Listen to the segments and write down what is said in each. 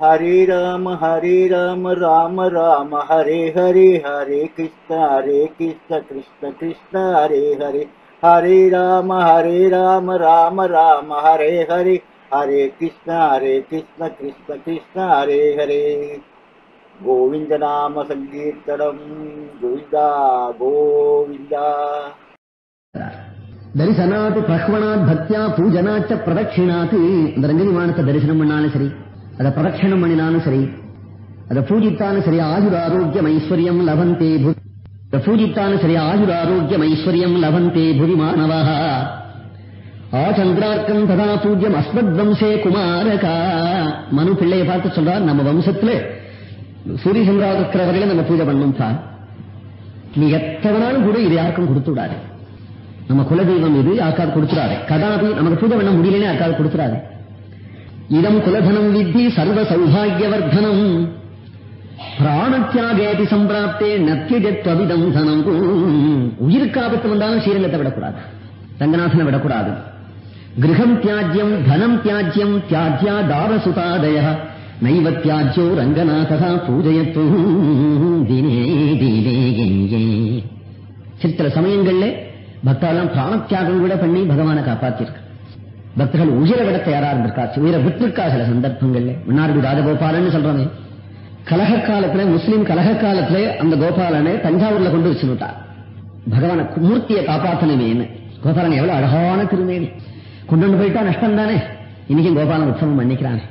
ஹரே ராம ஹரே ராம ராம ராம ஹரே ஹரே ஹரே கிருஷ்ண ஹரே கிருஷ்ண கிருஷ்ண கிருஷ்ண ஹரே ஹரே ஹரே ராம ஹரே ராம ராம ராம ஹரே ஹரே ஹரே கிருஷ்ண ஹரே கிருஷ்ண கிருஷ்ண கிருஷ்ண ஹரே ஹரே கோவிந்த நாம சங்கீர்த்தனம் கோவிந்தா கோவிந்தா தரிசனாத் பஹ்வனாத் பக்தியா பூஜனாச்ச பிரதட்சிணாத் அந்த ரங்கனி வானத்தை தரிசனம் பண்ணாலும் சரி அதை பிரதட்சணம் பண்ணினாலும் சரி அதை பூஜித்தாலும் சரி ஆயுர் ஆரோக்கியம் ஐஸ்வர்யம் லபந்தே பு அதை பூஜித்தாலும் சரி ஆயுர் ஆரோக்கியம் ஐஸ்வர்யம் லபந்தே புவி மாணவா. ஆச்சந்திரார்க்கம் ததா பூஜ்யம் அஸ்மத் வம்சே குமாரகா. மனு பிள்ளையை பார்த்து சொல்றார் நம்ம வம்சத்துல சூரிய சந்திரா இருக்கிறவர்களே நம்ம பூஜை பண்ணும் சார் நீ எத்தவனாலும் கூட இது யாருக்கும் கொடுத்து விடாது. நம்ம குலதெய்வம் இது யாருக்காவது கொடுத்துறாரு கதாபி நமக்கு பூஜை பண்ண முடியலனே யாருக்காவது கொடுத்துறாரு இதம் குலதனம் வித்தி சர்வ சௌபாகியவர்தனம் பிராணத்தியாகேபி சம்பிராப்தே நத்தியஜத்வவிதம் தனம் உயிருக்கு ஆபத்து வந்தாலும் ஸ்ரீரங்கத்தை விடக்கூடாது। ரங்கநாதனை விடக்கூடாது। கிரகம் தியாஜ்யம் தனம் தியாஜ்யம் தியாஜ்யா தாரசுதாதய நைவ தியாஜ்யோ ரங்கநாதா பூஜயத்து தினே தினே எங்கே சில சமயங்கள்ல பக்தாலாம் பிராணத்தியாகம் கூட பண்ணி பகவானை காப்பாத்திருக்க பக்தர்கள் உயிரை விட தயாரா இருந்திருக்கா உயிரை விட்டிருக்கா சில சந்தர்ப்பங்கள்ல. மன்னார்குடி ராஜகோபாலன்னு சொல்றமே. கலக காலத்துல முஸ்லீம் கலக காலத்துல அந்த கோபாலனை தஞ்சாவூர்ல கொண்டு வச்சுட்டார் பகவான மூர்த்தியை காப்பாத்தணுமேன்னு கோபாலன் எவ்வளவு அழகான திருமேனி கொண்டு வந்து போயிட்டா நஷ்டம் தானே? இன்னைக்கும் கோபாலன் உற்சவம் பண்ணிக்கிறானே.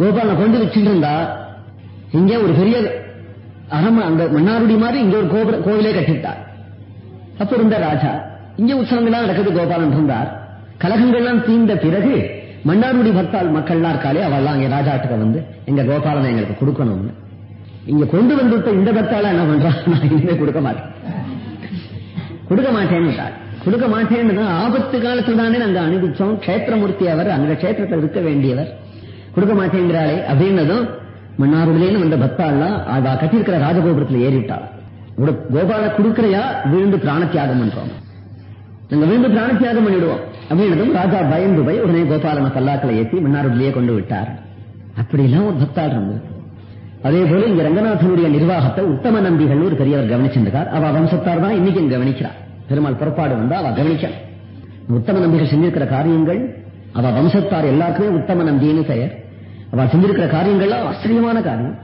கோபாலனை கொண்டு வச்சுட்டு இருந்தா இங்கே ஒரு பெரிய அரம அந்த மன்னாருடி மாதிரி இங்க ஒரு கோபுர கோவிலே கட்டிட்டார். அப்ப இருந்த ராஜா இங்க உற்சவங்கள்லாம் நடக்குது கோபாலன் இருந்தார் கலகங்கள்லாம் தீர்ந்த பிறகு மன்னார்குடி பக்தால் மக்கள்லாம் இருக்காளே அவள்லாம் இங்க ராஜாட்டுக்கு வந்து எங்க கோபாலனை எங்களுக்கு கொடுக்கணும்னு. இங்க கொண்டு வந்துட்ட இந்த பக்தால என்ன பண்றா? நான் இனிமே கொடுக்க மாட்டேன். கொடுக்க மாட்டேன்னு கொடுக்க மாட்டேன்னு ஆபத்து காலத்துல தானே நாங்க அனுபவிச்சோம். கஷேத்திரமூர்த்தி அவர் அந்த கஷேத்திரத்தில் இருக்க வேண்டியவர். கொடுக்க மாட்டேங்கிறாளே அப்படின்னதும் மன்னாருடிலேன்னு வந்த பக்தாள்லாம் அவ கட்டியிருக்கிற ராஜகோபுரத்துல ஏறிட்டாள் கோபால கொடுக்கறையா? விழுந்து பிராணத்தியாகம் பண்றோம். நாங்க விழுந்து பிராணத்தியாகம் பண்ணிடுவோம். அப்படின்னதும் ராஜா பயந்து போய் உடனே கோபாலனை பல்லாக்களை ஏற்றி மன்னாருடிலேயே கொண்டு விட்டார். அப்படிலாம் ஒரு பக்தாள் இருந்தது. அதே போல இங்க ரங்கநாதனுடைய நிர்வாகத்தை உத்தம நம்பிகள் ஒரு பெரியவர் கவனிச்சிருந்தார். அவ வம்சத்தார் தான் இன்னைக்கு கவனிக்கிறார் பெருமாள் புறப்பாடு வந்தா அவ கவனிக்கணும். உத்தம நம்பிகள் செஞ்சிருக்கிற காரியங்கள் அவ வம்சத்தார் எல்லாருக்குமே உத்தம நம்பின்னு பெயர். அவ செஞ்சிருக்கிற காரியங்கள்லாம் ஆச்சரியமான காரியம்.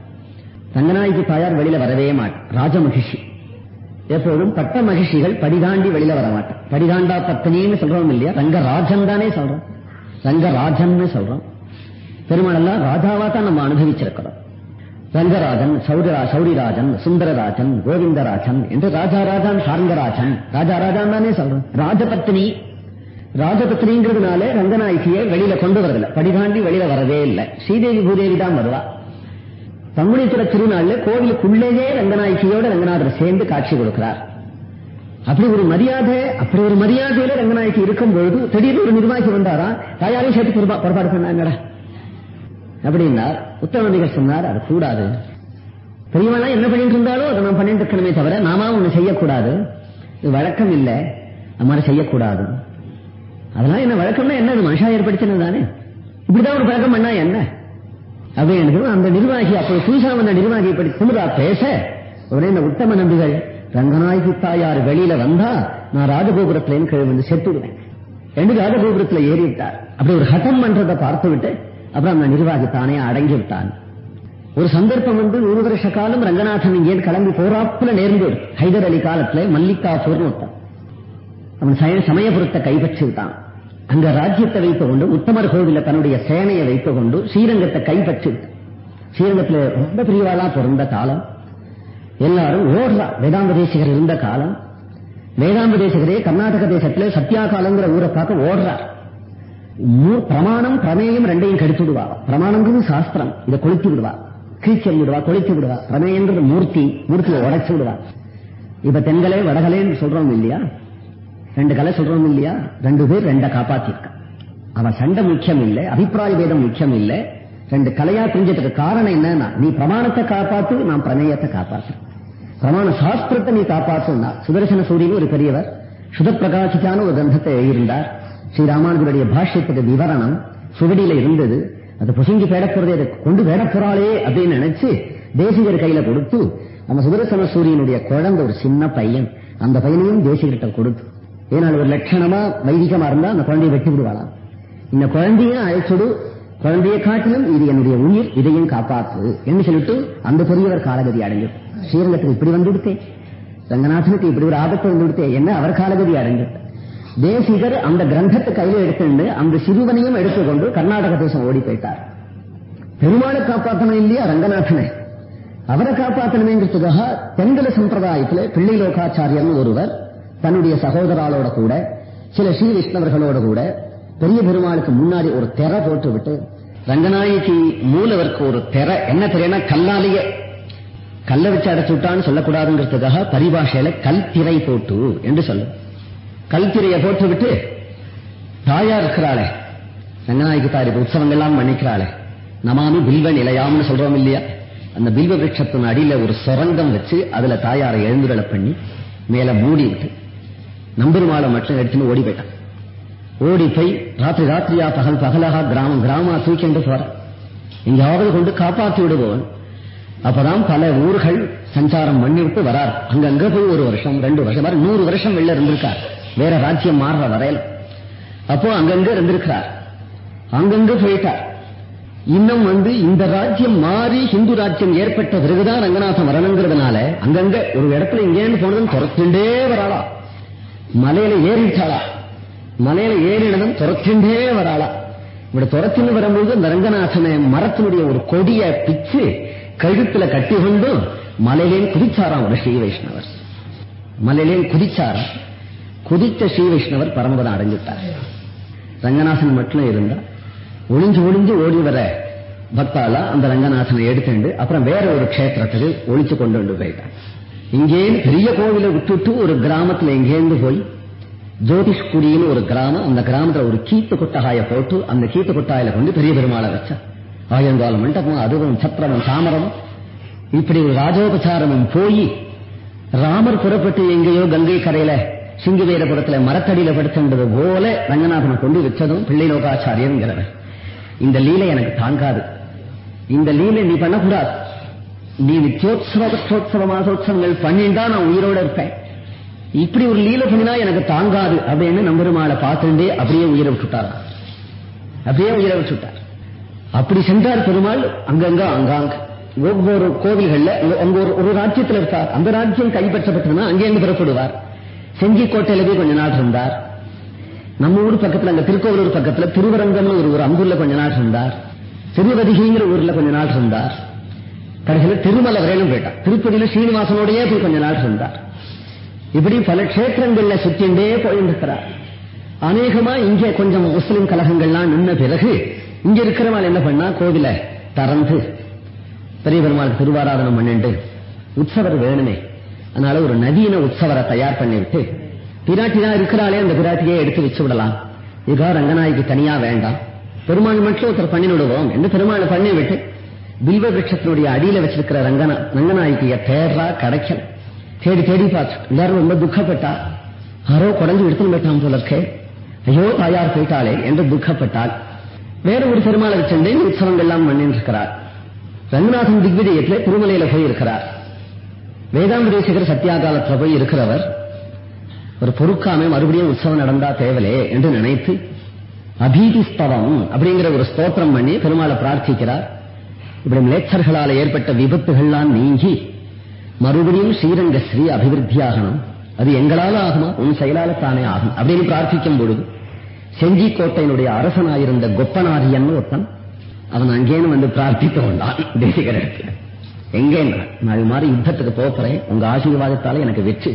ரங்கநாயகி தாயார் வெளியில வரவே மாட்டார். ராஜமகிஷி. எப்போதும் பட்ட மகிழ்ச்சிகள் படிதாண்டி வெளியில வர மாட்டேன் படிதாண்டா பத்தினின்னு சொல்றோம் இல்லையா? ரங்கராஜன் தானே சொல்றோம். ரங்கராஜன் சொல்றோம். பெருமாளெல்லாம் ராஜாவா தான் நம்ம அனுபவிச்சிருக்கிறோம். ரங்கராஜன் சௌரா சௌரிராஜன் சுந்தரராஜன் கோவிந்தராஜன் என்று ராஜாராஜன் சாரங்கராஜன். ராஜாராஜன் தானே சொல்றோம். ராஜபத்னி ராஜபத்னிங்கிறதுனால ரங்கநாயகியை வெளியில கொண்டு வரதில்லை. படிதாண்டி வெளியில வரவே இல்லை. ஸ்ரீதேவி பூதேவி தான் வருவா. பங்குனித்துற திருநாள்ல கோவிலுக்குள்ளேயே ரங்கநாயகியோட ரங்கநாதர் சேர்ந்து காட்சி கொடுக்கிறார். அப்படி ஒரு மரியாதை அப்படி ஒரு மரியாதையில ரங்கநாயகி இருக்கும் பொழுது திடீர்னு ஒரு நிர்வாகி வந்தாரா? தாயாரையும் சேர்த்து புறப்பாடு பண்ணாங்கடா. அப்படின்னா உத்தரவாதிகள் சொன்னார் அது கூடாது. பெரியவெல்லாம் என்ன பண்ணிட்டு இருந்தாலும் அதை நான் பண்ணிட்டு இருக்கணுமே தவிர நாம ஒண்ணு செய்யக்கூடாது. இது வழக்கம் இல்லை. அது மாதிரி செய்யக்கூடாது. அதெல்லாம் என்ன வழக்கம்னா என்ன அது மனுஷா ஏற்படுத்தினது தானே? இப்படிதான் ஒரு பழக்கம் பண்ணா என்ன? அப்படின்னு அந்த நிர்வாகி அப்போ புதுசா வந்த நிர்வாகி இப்படி குமுதா பேச. உடனே இந்த உத்தம நம்பிகள் ரங்கநாயகி தாயார் வெளியில வந்தா நான் ராஜகோபுரத்துல கீழே வந்து செத்துடுவேன் ரெண்டு ராஜகோபுரத்துல ஏறி விட்டார் அப்படி ஒரு ஹட்டம் பண்றதை பார்த்து விட்டு அப்புறம் அந்த நிர்வாகி தானே அடங்கி விட்டான். ஒரு சந்தர்ப்பம் வந்து நூறு வருஷ காலம் ரங்கநாதன் இங்கே கிளம்பி போராப்புல நேர்ந்து ஹைதர் அலி காலத்துல மல்லிகாபூர்னு ஒருத்தன். அவன் சமயபுரத்தை கைப்பற்றி விட்டான் அங்க ராஜ்யத்தை வைத்துக் கொண்டு உத்தமர் கோவில தன்னுடைய சேனையை வைத்துக் கொண்டு ஸ்ரீரங்கத்தை கைப்பற்றி ஸ்ரீரங்கத்துல ரொம்ப பிரிவாலாம் பிறந்த காலம். எல்லாரும் ஓடுறா வேதாந்த தேசிகர் இருந்த காலம். வேதாந்த தேசிகரே கர்நாடக தேசத்துல சத்யாகாலங்கிற ஊரை பார்க்க ஓடுறார். பிரமாணம் பிரமேயம் ரெண்டையும் கடித்து விடுவா பிரமாணங்கிறது சாஸ்திரம். இதை கொளுத்தி விடுவா கீழ்ச்சல் விடுவா கொளுத்தி விடுவா பிரமேயங்கிறது மூர்த்தி. மூர்த்தியை உடைச்சு விடுவா இப்ப தென்கலே வடகலேன்னு சொல்றோம் இல்லையா? ரெண்டு கலை சொல்றோம் இல்லையா? ரெண்டு பேர் ரெண்ட காப்பாத்திருக்க. அவன் சண்டை முக்கியம் இல்லை அபிப்பிராய வேதம் முக்கியம் இல்லை. ரெண்டு கலையா பிரிஞ்சதுக்கு காரணம் என்னன்னா நீ பிரமாணத்தை காப்பாத்து நான் பிரமேயத்தை காப்பாத்து பிரமாண சாஸ்திரத்தை நீ காப்பாத்துனா சுதர்சன சூரியன் ஒரு பெரியவர் சுதப்பிரகாசிக்கான ஒரு கிரந்தத்தை எழுதியிருந்தார். ஸ்ரீ ராமானுஜருடைய பாஷ்யத்துக்கு விவரணம் சுவடியில இருந்தது. அது புசுங்கி பேடப்போறதே அதை கொண்டு பேடப்போறாளே அப்படின்னு நினைச்சு தேசிகர் கையில கொடுத்து நம்ம சுதர்சன சூரியனுடைய குழந்தை ஒரு சின்ன பையன் அந்த பையனையும் தேசிகர்கிட்ட கொடுத்து ஏன்னா ஒரு லட்சணமா வைதிகமா இருந்தா அந்த குழந்தையை வெட்டி விடுவாளாம். இந்த குழந்தைய அழைச்சுடு குழந்தையை காட்டிலும் இது என்னுடைய உயிர் இதையும் காப்பாற்று என்று சொல்லிட்டு அந்த பெரியவர் காலகதி அடைஞ்சு ஸ்ரீரங்கத்துக்கு இப்படி வந்து விடுத்தேன் ரங்கநாதனுக்கு இப்படி ஒரு ஆபத்து வந்து விடுத்தேன் என்ன அவர் காலகதி அடைஞ்சு தேசிகர் அந்த கிரந்தத்தை கையில் எடுத்துண்டு அந்த சிறுவனையும் எடுத்துக்கொண்டு கர்நாடக தேசம் ஓடி போயிட்டார். பெருமாளை காப்பாற்றணும் இல்லையா ரங்கநாதனை? அவரை காப்பாற்றணுமேங்கிறதுக்காக தென்கல சம்பிரதாயத்தில் பிள்ளை லோகாச்சாரியர்னு ஒருவர் தன்னுடைய சகோதராளோட கூட சில ஸ்ரீ விஷ்ணவர்களோட கூட பெரிய பெருமாளுக்கு முன்னாடி ஒரு திரை போட்டு விட்டு ரங்கநாயகி மூலவருக்கு ஒரு திரை என்ன திரைனா கல்லாலேயே கல்லை வச்சு அடைச்சு விட்டான்னு சொல்லக்கூடாதுங்கிறதுக்காக பரிபாஷையில கல் திரை போட்டு என்று சொல்லும் கல் திரையை போட்டு விட்டு தாயா இருக்கிறாளே ரங்கநாயகி தாரி உற்சவங்கள்லாம் மன்னிக்கிறாளே நமாமி பில்வ நிலையாம்னு சொல்றோம் இல்லையா? அந்த பில்வ விரட்சத்தின் அடியில ஒரு சுரங்கம் வச்சு அதுல தாயாரை எழுந்துடலை பண்ணி மேல மூடி விட்டு நம்பெருமாளை மட்டும் எடுத்துன்னு ஓடி போயிட்டான். ஓடி போய் ராத்திரி ராத்திரியா பகல் பகலாக கிராமம் கிராமமா தூக்கிண்டு போற எங்கேயாவது கொண்டு காப்பாற்றி விடுவோம் அப்பதான் பல ஊர்கள் சஞ்சாரம் பண்ணி விட்டு வரார். அங்கங்க போய் ஒரு வருஷம் ரெண்டு வருஷம் வர நூறு வருஷம் வெளில இருந்திருக்கார். வேற ராஜ்யம் மாறுற வரையில. அப்போ அங்கங்க இருந்திருக்கிறார். அங்கங்க போயிட்டார். இன்னும் வந்து இந்த ராஜ்யம் மாறி ஹிந்து ராஜ்யம் ஏற்பட்ட பிறகுதான் ரங்கநாதன் வரணுங்கிறதுனால அங்கங்க ஒரு இடத்துல இங்கேன்னு போனதும் துரத்துண்டே வராளா மலையில ஏறிட்டாளா? மலையில ஏறினதும் துரத்துண்டே வராளா. இப்படி துரத்துன்னு வரும்போது இந்த ரங்கநாதனை மரத்தினுடைய ஒரு கொடிய பிச்சு கழுத்துல கட்டி கொண்டு மலையிலேயும் குதிச்சாராம் ஒரு ஸ்ரீ வைஷ்ணவர் மலையிலேயும் குதிச்சாராம். குதித்த ஸ்ரீ வைஷ்ணவர் பரமபதம் அடைஞ்சிட்டார். ரங்கநாதன் மட்டும் இருந்தா. ஒளிஞ்சு ஒளிஞ்சு ஓடி வர பக்தாலா அந்த ரங்கநாதனை எடுத்துண்டு அப்புறம் வேற ஒரு கஷேத்திரத்துக்கு ஒழிச்சு கொண்டு வந்து போயிட்டான் இங்கேயும் பெரிய கோவிலை விட்டுட்டு ஒரு கிராமத்துல எங்கேருந்து போய் ஜோதிஷ்குடின்னு ஒரு கிராமம் அந்த கிராமத்துல ஒரு கீத்து கொட்டகாய போட்டு அந்த கீத்து கொட்டாயில கொண்டு பெரிய பெருமாளை வச்சா ஆயங்கால மண்டபம் அதுவும் சத்திரமும் சாமரம் இப்படி ஒரு ராஜோபசாரமும் போய் ராமர் புறப்பட்டு எங்கேயோ கங்கை கரையில சிங்கவேரபுரத்துல மரத்தடியில படுத்துன்றது போல ரங்கநாதனை கொண்டு வச்சதும் பிள்ளை லோகாச்சாரியங்கிறவர் இந்த லீலை எனக்கு தாங்காது. இந்த லீலை நீ பண்ணக்கூடாது. நீ நித்தியோத்சவ பட்சோத்சவ மாசோத்சவங்கள் பண்ணிண்டா நான் உயிரோட இருப்பேன். இப்படி ஒரு லீல பண்ணினா எனக்கு தாங்காது அப்படின்னு நம்பெருமாளை பார்த்துட்டே அப்படியே உயிரை விட்டுட்டாரா? அப்படியே உயிரை விட்டுட்டார். அப்படி சென்றார் பெருமாள் அங்கங்க அங்காங்க. ஒவ்வொரு கோவில்கள்ல அங்க- ஒரு ஒரு ராஜ்யத்தில் இருக்கார் அந்த ராஜ்யம் கைப்பற்றப்பட்டதுன்னா அங்கேருந்து புறப்படுவார். செஞ்சிக்கோட்டையில போய் கொஞ்ச நாள் இருந்தார். நம்ம ஊர் பக்கத்துல அங்க திருக்கோவிலூர் பக்கத்துல திருவரங்கம்னு ஒரு ஊர் அங்குள்ள கொஞ்ச நாள் இருந்தார். திருவதிகிங்கிற ஊர்ல கொஞ்ச நாள் இருந்தார். கடைசியில் திருமலை வரையிலும் போயிட்டான் திருப்பதியில சீனிவாசனோடையே போய் கொஞ்ச நாள் இருந்தார். இப்படி பல க்ஷேத்திரங்கள்ல சுத்திண்டே போயிருக்கிறார் அநேகமா இங்கே கொஞ்சம் முஸ்லிம் கலகங்கள்லாம் நின்ன பிறகு இங்க இருக்கிறவங்க என்ன பண்ணா கோவில திறந்து பெரிய பெருமாள் திருவாராதனம் பண்ணிட்டு உற்சவர் வேணுமே. அதனால ஒரு நவீன உற்சவரை தயார் பண்ணிவிட்டு பிராட்டி தான் இருக்கிறாளே அந்த பிராட்டியே எடுத்து வச்சு விடலாம். இதுக்காக ரங்கநாயகி தனியா வேண்டாம். பெருமாள் மட்டும் ஒருத்தர் பண்ணி விடுவோம் என்று பெருமாள் பண்ணி விட்டு பில்வ விருட்சத்தினுடைய அடியில வச்சிருக்கிற ரங்கனா ரங்கநாயகிய தேடுறா கிடைக்கல. தேடி தேடி பார்த்து எல்லாரும் ரொம்ப துக்கப்பட்டா? யாரோ குடஞ்சு எடுத்துன்னு போயிட்டான் போல இருக்கே. ஐயோ தாயார் போயிட்டாளே என்று துக்கப்பட்டாள். வேற ஒரு பெருமாளை வச்சிருந்தே உற்சவங்கள் எல்லாம் பண்ணிட்டு இருக்கிறார் ரங்கநாதன் திக்விஜயத்திலே திருமலையில போய் இருக்கிறார் வேதாந்த தேசிகர் சத்தியாகாலத்துல போய் இருக்கிறவர் ஒரு பொறுக்காம மறுபடியும் உற்சவம் நடந்தா தேவலே என்று நினைத்து அபீதி ஸ்தவம் அப்படிங்கிற ஒரு ஸ்தோத்திரம் பண்ணி பெருமாளை பிரார்த்திக்கிறார். இப்படி மிளேச்சர்களால் ஏற்பட்ட விபத்துகள்லாம் நீங்கி மறுபடியும் ஸ்ரீரங்க ஸ்ரீ அபிவிருத்தியாகணும். அது எங்களால ஆகுமா? உன் செயலால தானே ஆகும். அப்படின்னு பிரார்த்திக்கும் பொழுது செஞ்சிக்கோட்டையினுடைய அரசனாயிருந்த கொப்பனாரியன் ஒருத்தன் அவன் அங்கேன்னு வந்து பிரார்த்தித்து கொண்டான். தேசிகர் எங்கே நான் இது மாதிரி யுத்தத்துக்கு போக்குறேன் உங்க ஆசீர்வாதத்தால எனக்கு வெற்றி.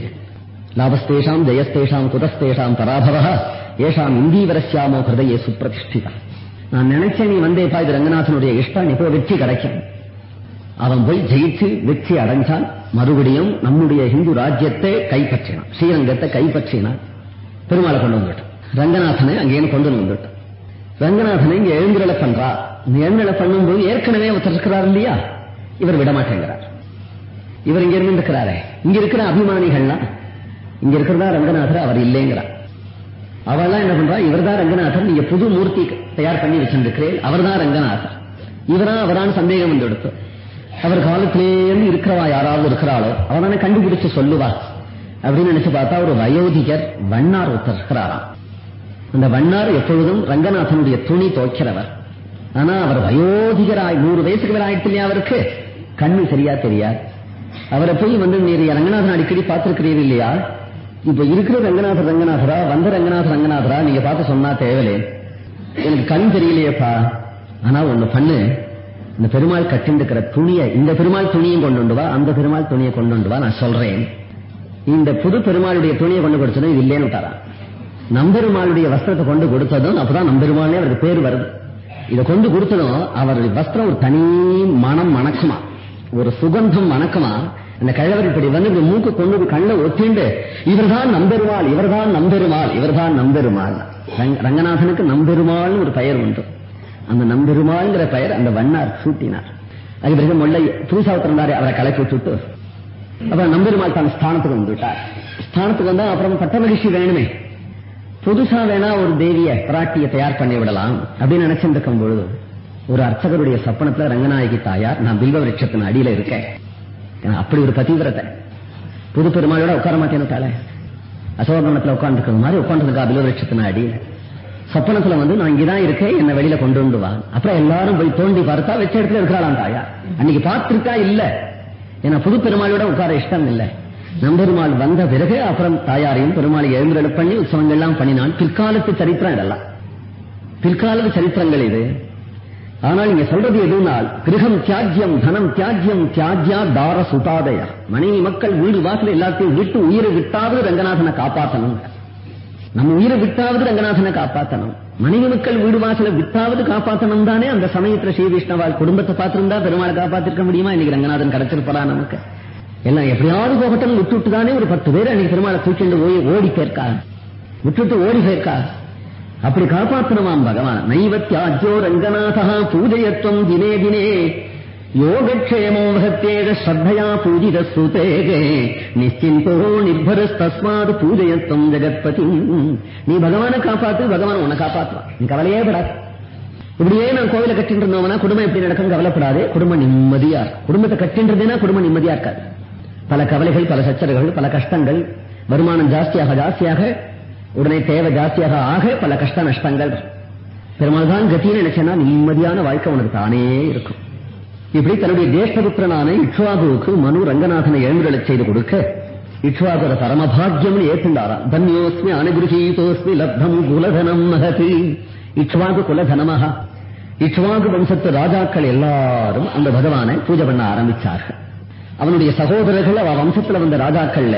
லாபஸ்தேஷாம் ஜெயஸ்தேஷாம் குதஸ்தேஷாம் பராபவ ஏஷாம் இந்தீவரஸ்யாமோ ஹிருதயே சுப்பிரதிஷ்டிதான் நான் நினைச்சேன் நீ வந்தேப்பா இது ரங்கநாதனுடைய இஷ்டம். நீ போய் வெற்றி கிடைக்கும். அவன் போய் ஜெயிச்சு வெற்றி அடைஞ்சான் மறுபடியும் நம்முடைய இந்து ராஜ்யத்தை கைப்பற்றினான். ஸ்ரீரங்கத்தை கைப்பற்றினான். பெருமாளை கொண்டு வந்துட்டான். ரங்கநாதனை அங்கேயும் கொண்டு வந்துட்டான். ரங்கநாதனை இங்க எழுந்திரலை பண்றா இந்த எழுந்திரலை பண்ணும்போது ஏற்கனவே ஒருத்தர் இருக்கிறார் இல்லையா? இவர் விடமாட்டேங்கிறார். இவர் இங்க இருந்து இருக்கிறாரே இங்க இருக்கிற அபிமானிகள்லாம் இங்க இருக்கிறதா ரங்கநாதர்? அவர் இல்லைங்கிறார். அவெல்லாம் என்ன பண்றா? இவர்தான் ரங்கநாதர். நீங்க புது மூர்த்தி தயார் பண்ணி வச்சிருக்கிறேன். அவர்தான் ரங்கநாதர். இவரா அவரான சந்தேகம் வந்து எடுத்தோம் அவர் காலத்திலேருந்து இருக்கிறவா யாராவது இருக்கிறாளோ அவனான கண்டுபிடிச்சு சொல்லுவா. அப்படின்னு நினைச்சு பார்த்தா ஒரு வயோதிகர் வண்ணார் ஒருத்தர் இருக்கிறாராம். அந்த வண்ணார் எப்பொழுதும் ரங்கநாதனுடைய துணி துவைக்கிறவர். ஆனா அவர் வயோதிகராய் நூறு வயசுக்கு மேல ஆயிடுச்சு இல்லையா அவருக்கு? கண்ணு சரியா தெரியாது. அவரை போய் வந்து நீர் ரங்கநாதன் அடிக்கடி பார்த்திருக்கிறீர் இல்லையா? இப்ப இருக்கிற ரங்கநாதர் ரங்கநாதரா? வந்த ரங்கநாதர் ரங்கநாதரா? நீங்க பார்த்து சொன்னா தேவலே எனக்கு கண் தெரியலையேப்பா. ஆனா ஒண்ணு பண்ணு. இந்த பெருமாள் கட்டிண்டிருக்கிற துணியை இந்த பெருமாள் துணியும் கொண்டு வா அந்த பெருமாள் துணியை கொண்டு வா நான் சொல்றேன். இந்த புது பெருமாளுடைய துணியை கொண்டு கொடுத்ததும் இது இல்லைன்னு நம்பெருமாளுடைய வஸ்திரத்தை கொண்டு கொடுத்ததும் அப்பதான் நம்பெருமாளே அவருக்கு பேர் வருது. இதை கொண்டு கொடுத்ததும் அவருடைய வஸ்திரம் ஒரு தனி மனம் மணக்குமா? ஒரு சுகந்தம் மணக்குமா? அந்த கழவர் இப்படி வந்து இந்த மூக்கு கொண்டு கண்ணை ஒத்திண்டு இவர்தான் நம்பெருமாள் இவர்தான் நம்பெருமாள் இவர்தான் நம்பெருமாள். ரங்கநாதனுக்கு நம்பெருமாள்னு ஒரு பெயர் உண்டு. அந்த நம்பெருமாள்ங்கிற பெயர் அந்த வண்ணார் சூட்டினார். அது பிறகு முல்லை புதுசா அவரை கலக்கி விட்டுட்டு அப்புறம் நம்பெருமாள் தன் ஸ்தானத்துக்கு வந்துவிட்டார் ஸ்தானத்துக்கு வந்தா அப்புறம் பட்ட மகிழ்ச்சி வேணுமே. புதுசா வேணா ஒரு தேவிய பிராட்டிய தயார் பண்ணி விடலாம் அப்படின்னு நினைச்சிருந்திருக்கும் பொழுது ஒரு அர்ச்சகருடைய சப்பனத்துல ரங்கநாயகி தாயார் நான் பில்வ விருட்சத்தின் அடியில இருக்கேன். அப்படி ஒரு பதிவிரத்தை புது பெருமாளோட உட்கார மாட்டேன்னு அசோகவனத்துல உட்காந்துருக்க மாதிரி உட்காந்துருக்கா பில்வ விருட்சத்தின் அடியில. சொப்பனத்துல வந்து நான் இங்கதான் இருக்கேன் என்ன வெளியில கொண்டு வந்து வா. அப்புறம் எல்லாரும் போய் தோண்டி பார்த்தா வச்ச இடத்துல இருக்கிறாளாம் தாயா. அன்னைக்கு பார்த்திருக்கா இல்ல. ஏன்னா புது பெருமாளோட உட்கார இஷ்டம் இல்லை. நம்பெருமாள் வந்த பிறகு அப்புறம் தாயாரையும் பெருமாளை எழுந்தெழு பண்ணி உற்சவங்கள்லாம் பண்ணினான். பிற்காலத்து சரித்திரம் இதெல்லாம். பிற்காலத்து சரித்திரங்கள் இது. ஆனால் நீங்க சொல்றது எதுனால்? கிரகம் தியாஜ்யம் தனம் தியாஜ்யம் தியாஜ்யா தார சுதாதய. மனைவி மக்கள் வீடு வாசல் எல்லாத்தையும் விட்டு உயிரை விட்டாவது ரங்கநாதனை காப்பாற்றணும் நம்ம உயிரை விட்டாவது ரங்கநாதனை காப்பாற்றணும் மனைவி மக்கள் வீடு வாசலை விட்டாவது காப்பாற்றணும் தானே அந்த சமயத்துல ஸ்ரீ விஷ்ணவால் குடும்பத்தை பார்த்திருந்தா பெருமாளை காப்பாத்திருக்க முடியுமா? இன்னைக்கு ரங்கநாதன் கிடைச்சிருப்படா நமக்கு. எல்லாம் எப்படியாவது போகட்டும் விட்டுட்டு தானே ஒரு பத்து பேர் அன்னைக்கு பெருமாளை தூக்கிட்டு ஓடி ஓடி போயிருக்கா விட்டுட்டு ஓடி போயிருக்கா அப்படி காப்பாற்றணுமாம் பகவான். நைவத்தியாஜ்யோ ரங்கநாதா பூஜயத்வம் தினே தினே. யோகக்ஷேமோ மகத்தேக ஸ்ரத்தையா பூஜித ஸ்ருதேகே நிச்சிந்தோ நிர்பரஸ்தஸ்மாத் பூஜயத்வம் ஜெகத்பதி. நீ பகவானை காப்பாத்து பகவான் உன்னை காப்பாற்றுவான் நீ கவலையே படாது. இப்படியே நான் கோவில கட்டிட்டு இருந்தோம்னா குடும்பம் எப்படி நடக்கும் கவலைப்படாது. குடும்பம் நிம்மதியா இருக்கும். குடும்பத்தை கட்டிட்டு குடும்பம் நிம்மதியா இருக்காது. பல கவலைகள் பல சச்சரவுகள் பல கஷ்டங்கள் வருமானம் ஜாஸ்தியாக ஜாஸ்தியாக உடனே தேவை ஜாஸ்தியாக ஆக பல கஷ்ட நஷ்டங்கள் பெருமாள் தான் கத்தின்னு நினைச்சேன்னா நிம்மதியான வாழ்க்கை உனக்கு தானே இருக்கும். இப்படி தன்னுடைய ஜேஷ்டபுத்திரனான இக்ஷுவாகுவுக்கு மனு ரங்கநாதனை எழுந்துகளை செய்து கொடுக்க இக்ஷுவாகுர பரமபாகியம் ஏற்றுண்டாரா தன்யோஸ்மி அனுகிருஹீதோஸ்மி லப்தம் குலதனம் மகதி. இக்ஷுவாகு குலதனமாக இக்ஷ்வாகு வம்சத்து ராஜாக்கள் எல்லாரும் அந்த பகவானை பூஜை பண்ண ஆரம்பிச்சார்கள். அவனுடைய சகோதரர்கள் அவ வம்சத்துல வந்த ராஜாக்கள்ல